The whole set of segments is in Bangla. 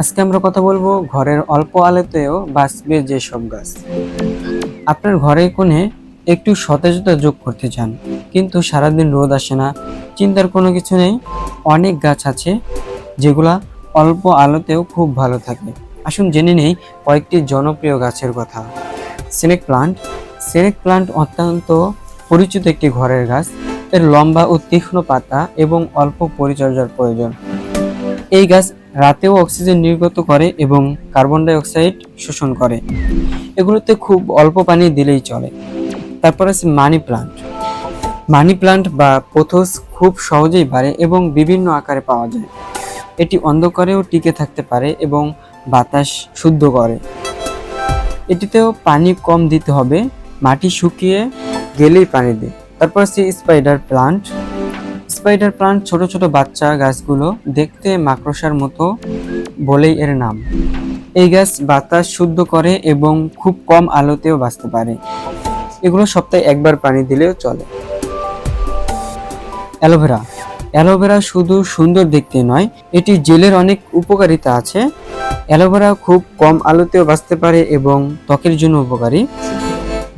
আজকে আমরা কথা বলব ঘরের অল্প আলোতেও বাঁচবে যেসব গাছ। আপনার ঘরের কোণে একটু সতেজতা যোগ করতে চান, কিন্তু সারাদিন রোদ আসে না। চিন্তার কোনো কিছু নেই, অনেক গাছ আছে যেগুলা অল্প আলোতেও খুব ভালো থাকে। আসুন জেনে নেই কয়েকটি জনপ্রিয় গাছের কথা। স্নেক প্লান্ট স্নেক প্লান্ট অত্যন্ত পরিচিত একটি ঘরের গাছ। এর লম্বা ও তীক্ষ্ণ পাতা এবং অল্প পরিচর্যার প্রয়োজন। এই গাছ রাতেও অক্সিজেন নির্গত করে এবং কার্বন ডাই অক্সাইড শোষণ করে। এগুলোতে খুব অল্প পানি দিলেই চলে। তারপর আছে মানি প্লান্ট। মানি প্লান্ট বা পোথোস খুব সহজেই বাড়ে এবং বিভিন্ন আকারে পাওয়া যায়। এটি অন্ধকারেও টিকে থাকতে পারে এবং বাতাস শুদ্ধ করে। এটিতেও পানি কম দিতে হবে, মাটি শুকিয়ে গেলেই পানি দিই তারপর আছে স্পাইডার প্লান্ট। স্পাইডার প্লান্ট ছোট ছোট বাচ্চা গাছগুলো দেখতে মাকড়সার মতো বলেই এর নাম। এই গাছ বাতাস শুদ্ধ করে এবং খুব কম আলোতেও বাঁচতে পারে। এগুলো সপ্তাহে একবার পানি দিলেও চলে। অ্যালোভেরা। অ্যালোভেরা শুধু সুন্দর দেখতে নয়, এটি জেলের অনেক উপকারিতা আছে। অ্যালোভেরা খুব কম আলোতেও বাঁচতে পারে এবং ত্বকের জন্য উপকারী।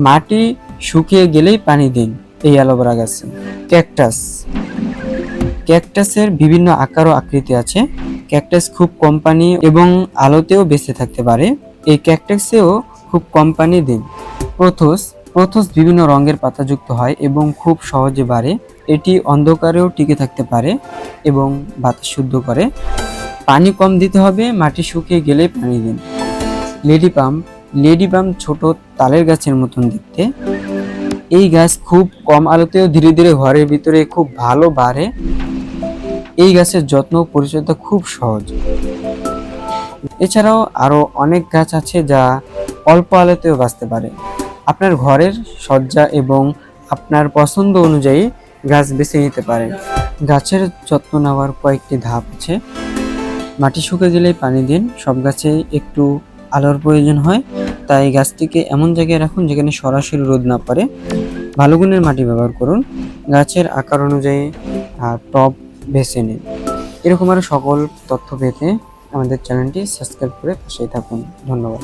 মাটি শুকিয়ে গেলেই পানি দিন এই অ্যালোভেরা গাছে। ক্যাকটাস। ক্যাকটাসের বিভিন্ন আকার ও আকৃতি আছে। ক্যাকটাস খুব কম পানি এবং আলোতেও বেঁচে থাকতে পারে। এই ক্যাকটাসেও খুব কম পানি দিন। প্রথোস প্রথোস বিভিন্ন রঙের পাতাযুক্ত হয় এবং খুব সহজে বাড়ে। এটি অন্ধকারেও টিকে থাকতে পারে এবং বাতাস শুদ্ধ করে। পানি কম দিতে হবে, মাটি শুকিয়ে গেলেই পানি দিন। লেডি পাম্প লেডি পাম্প ছোট তালের গাছের মতন দেখতে। এই গাছ খুব কম আলোতেও ধীরে ধীরে ঘরের ভিতরে খুব ভালো বাড়ে। এই গাছের যত্ন পরিচর্যা খুব সহজ। এছাড়াও আরও অনেক গাছ আছে যা অল্প আলোতেও বাঁচতে পারে। আপনার ঘরের সজ্জা এবং আপনার পছন্দ অনুযায়ী গাছ বেছে নিতে পারেন গাছের যত্ন নেওয়ার কয়েকটি ধাপ আছে। মাটি শুকে গেলেই পানি দিন। সব গাছে একটু আলোর প্রয়োজন হয়। তাই গাছটিকে এমন জায়গায় রাখুন যেখানে সরাসরি রোদ না পারে ভালো গুণের মাটি ব্যবহার করুন। গাছের আকার অনুযায়ী টব বেছে নিন। এরকম আরও সকল তথ্য পেতে আমাদের চ্যানেলটি সাবস্ক্রাইব করে পাশেই থাকুন। ধন্যবাদ।